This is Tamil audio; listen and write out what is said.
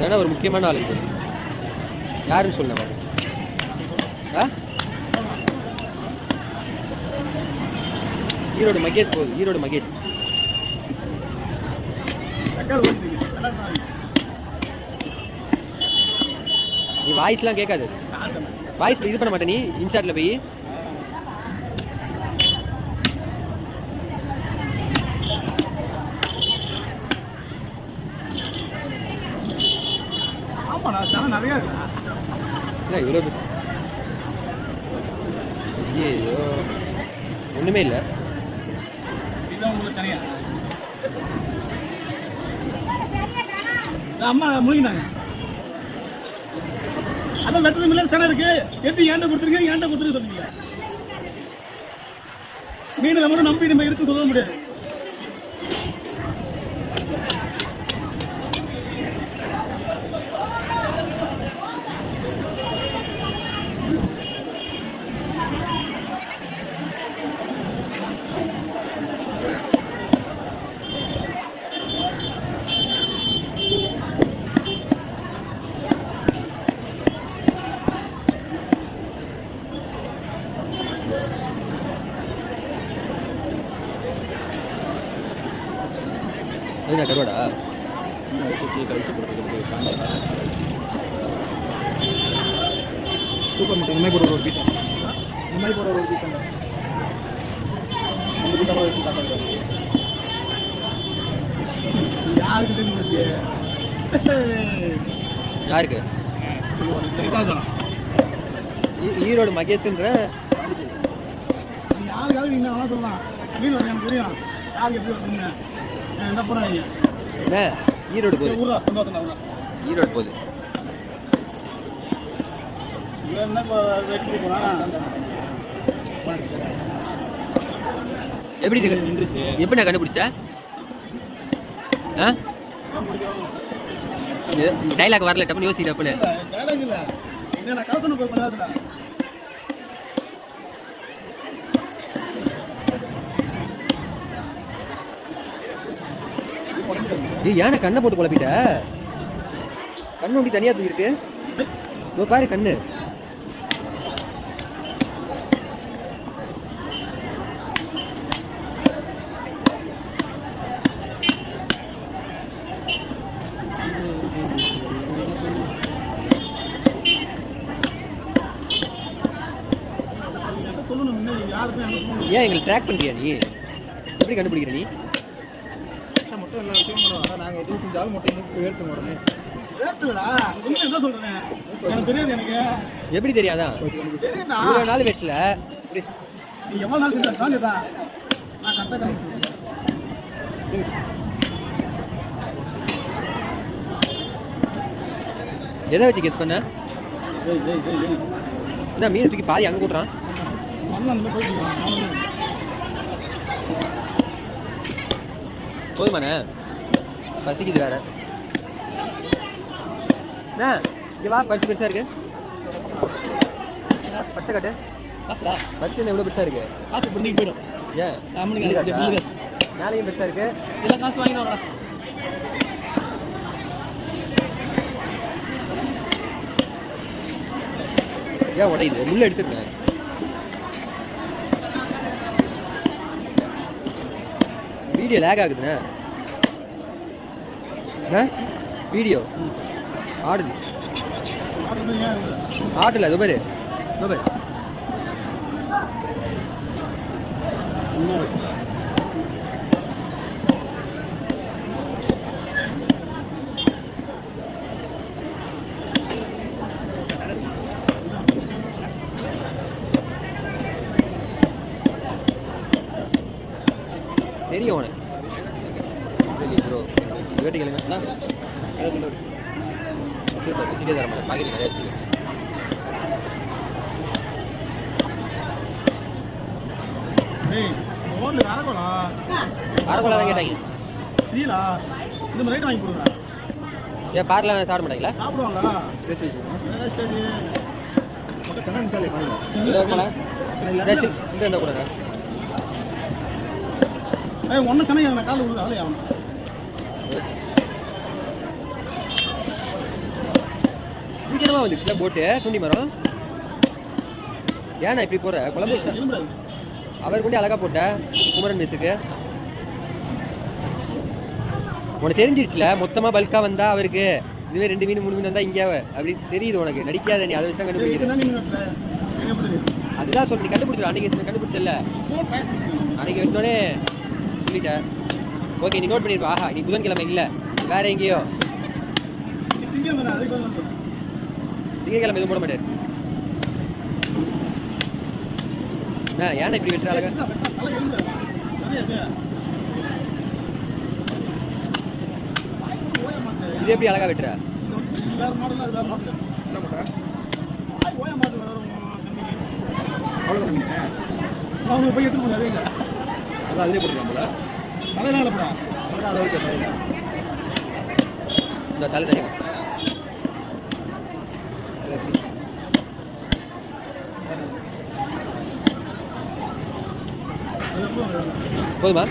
ஏன்னா ஒரு முக்கியமான ஆள் இது? யாருன்னு சொல்லுங்க பாரு ஆ? ஈரோடு மகேஷ் போகுது ஈரோடு மகேஷ். நீ வாய்ஸ்லாம் கேட்காது. வாய்ஸ் இது பண்ண மாட்டே நீ இன்சார்ட்ல போய். என்ன இவ்வளோ ஐயோ ஒன்றுமே இல்லை. அம்மா முழுங்கினாங்க அதான் வெட்டது மில்லியன் சனம் இருக்கு. எடுத்து ஏன்ட்ட கொடுத்துருக்கீங்க? ஏன்ட்ட கொடுத்துருக்க சொன்னீங்க மீன் நம்ம நம்பி நம்ம இருக்கு சொல்ல முடியாது. என்ன கருவாடா? சூப்பர் மட்டும் இந்த மாதிரி போடுற ஒரு பீஸ் இந்த மாதிரி போடுற ஒரு பீஸ் அந்த பீஸ் அப்புறம் வச்சு காட்டுறேன் யாருக்கு தெரிஞ்சு யாருக்கு? ஈ- ஈரோடு மகேஷ்ன்ற? யாருக்காவது அவனா சொல்லலாம். மீன் எனக்கு தெரியும். யாருக்கு எப்படி என்ன ஈரோடு போகுது. ஈரோடு போகுது. எப்படி எப்படி நான் கண்டுபிடிச்ச? ஆ? டைலாக் வரல டப்புன்னு யோசிக்கிற டப்புன்னு. ஏய் யானை கண்ணை போட்டு குழப்பிட்ட? கண்ணு ஒண்டி தனியா தூக்கிருக்கு இதோ பாரு கண்ணு. ஏன் எங்களை ட்ராக் பண்றியா நீ? எப்படி கண்டுபிடிக்கிற நீ? மட்டும் எல்லா விஷயம் பண்ணுவோம் அதான் நாங்கள் எதுவும் செஞ்சாலும் மட்டும் வேர்த்து உடனே. என்ன சொல்றேன்? எனக்கு தெரியாது எனக்கு. எப்படி தெரியாதா? இவ்வளோ நாள் வெட்டல. நீ எவ்வளோ நாள் செஞ்சா சாஞ்சதா நான் கரெக்டாக எதை வச்சு கெஸ் பண்ண? என்ன மீனை தூக்கி பாதி அங்கே கூட்டுறான் மண்ணு அந்த மாதிரி போயிட்டு போதுமாண்ணே பசிக்குது வேற. என்ன இங்கே வா பரிசு பெருசாக இருக்கு பச்சை காட்டு. காசுடா. என்ன எவ்வளோ பெருசாக இருக்கு? காசு பண்ணிக்கு போயிடும். ஏன்? மேலேயும் பெருசாக இருக்கு. இல்லை காசு வாங்கினா ஏன் உடையுது? முள்ள எடுத்துருக்கேன். வீடியோ லேக் ஆகுதுண்ணே. வீடியோ ஆடுது. ஆறு ஏன் இருக்குது ஆடல அது பாரு. இதோ பாரு. தெரியும் உனக்கு. ப்ரோ வேட்டி கேளுங்க வச்சுட்டே தர மாட்டேன் பாக்கெட் நிறையா வச்சுக்கோ அரக்கோலா அரைக்குள்ள தான் கேட்டாங்க. இந்த மாதிரி ரைட் வாங்கி கொடுங்க. ஏன் பார்லாம் சாப்பிட மாட்டாங்களா? சாப்பிடுவாங்களா? சரி. சரி இந்த கூட ஒன்றும் சென்னை நான் காலை விழுது அவளே அவன் சீக்கிரமாக வந்துச்சுல போட்டு? துண்டி மரம்? ஏன்னா இப்படி போற? குழம்பு அவர் கொண்டு அழகா போட்ட. குமரன் மிஸ்ஸுக்கு. உனக்கு தெரிஞ்சிருச்சுல மொத்தமா பல்கா வந்தா அவருக்கு. இதுவே ரெண்டு மீன் மூணு மீன் வந்தா இங்கே அப்படி தெரியுது உனக்கு. நடிக்காத நீ அதை வச்சு தான் கண்டுபிடிக்கிற என்ன நீங்க வெட்டுற? எனக்கு எப்படி தெரியும்? அதுதான் சொல்லி நீ கண்டுபிடிச்சிட அன்னைக்கு கண்டுபிடிச்சல. அன்னைக்கு வெட்டினோடனே சொல்லிட்டேன் ஓகே நீ நோட் பண்ணிருப்பா ஆஹா நீ புதன்கிழமை இல்லை வேற எங்கேயோ. திங்கக்கிழமை எதுவும் போட மாட்டார் ஏன்னா இப்படி வெட்டுற அழகா இது? எப்படி அழகா வெட்டுற. அவ்வளோதான் போய் எடுத்துட்டு போங்க, அதே இல்லை. அதான் இந்த தலை தனியாக போதுமா